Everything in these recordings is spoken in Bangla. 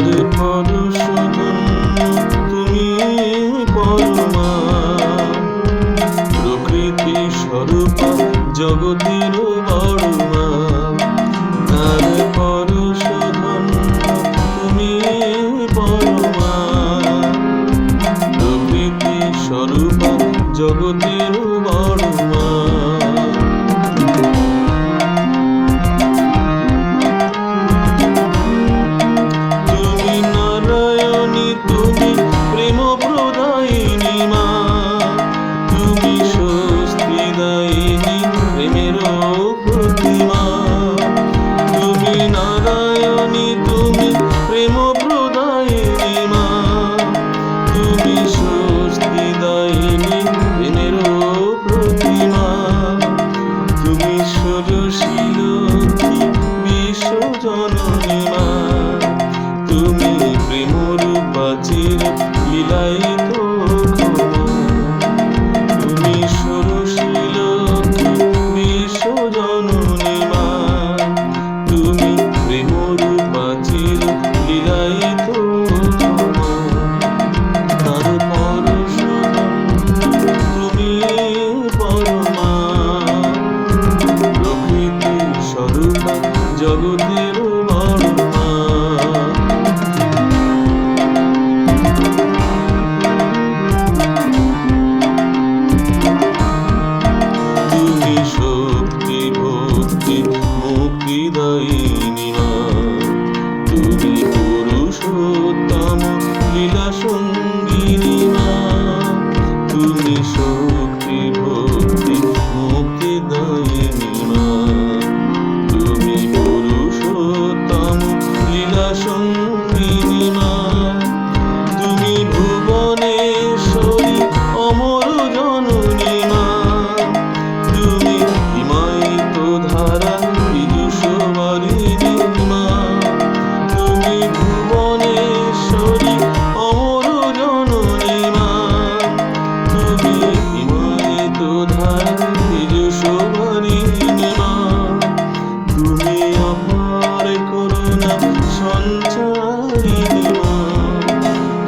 Holy Mother.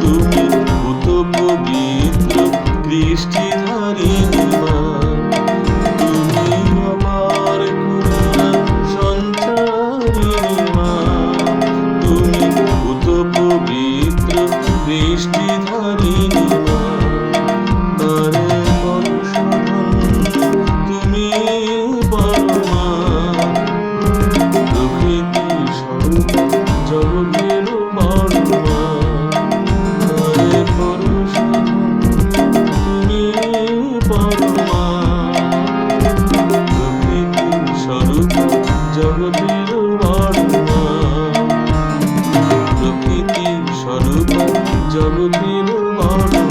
তুমি কত পবিত্র দৃষ্টি জগতের বর্ণনা প্রকৃতির স্বরূপ জগতের বর্ণনা